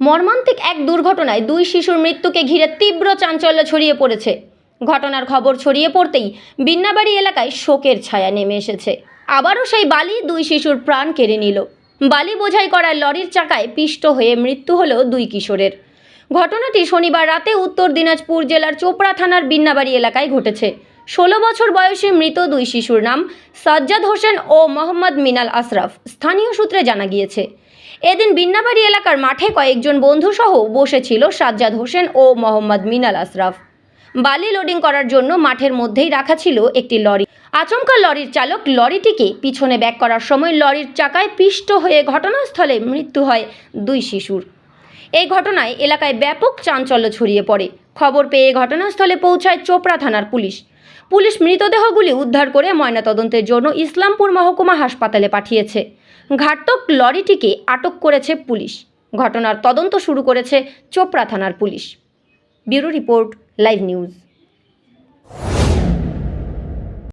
মর্মান্তিক এক দুর্ঘটনায় দুই শিশুর মৃত্যুকে ঘিরে তীব্র চাঞ্চল্য ছড়িয়ে পড়েছে। ঘটনার খবর ছড়িয়ে পড়তেই বিন্নাবাড়ি এলাকায় শোকের ছায়া নেমে এসেছে। আবারও সেই বালি দুই শিশুর প্রাণ কেড়ে নিল। বালি বোঝাই করা লরির চাকায় পিষ্ট হয়ে মৃত্যু হলো দুই কিশোরের। ঘটনাটি শনিবার রাতে উত্তর দিনাজপুর জেলার চোপড়া থানার বিন্নাবাড়ি এলাকায় ঘটেছে। ষোলো বছর বয়সী মৃত দুই শিশুর নাম সাজ্জাদ হোসেন ও মোহাম্মদ মিনাল আশরাফ স্থানীয় সূত্রে জানা গিয়েছে। এদিন বিন্নাবাড়ি এলাকার মাঠে কয়েকজন বন্ধুসহ বসেছিল সাজ্জাদ হোসেন ও মোহাম্মদ মিনাল আশরাফ। বালি লোডিং করার জন্য মাঠের মধ্যেই রাখা ছিল একটি লরি। আচমকা লরির চালক লরিটিকে পিছনে ব্যাক করার সময় লরির চাকায় পিষ্ট হয়ে ঘটনাস্থলে মৃত্যু হয় দুই শিশুর। এই ঘটনায় এলাকায় ব্যাপক চাঞ্চল্য ছড়িয়ে পড়ে। খবর পেয়ে ঘটনাস্থলে পৌঁছায় চোপড়া থানার পুলিশ। পুলিশ মৃতদেহগুলি উদ্ধার করে ময়নাতদন্তের জন্য ইসলামপুর মহকুমা হাসপাতালে পাঠিয়েছে। ঘাতক লরিটিকে আটক করেছে পুলিশ। ঘটনার তদন্ত শুরু করেছে চোপড়া থানার police. Bureau report, live news.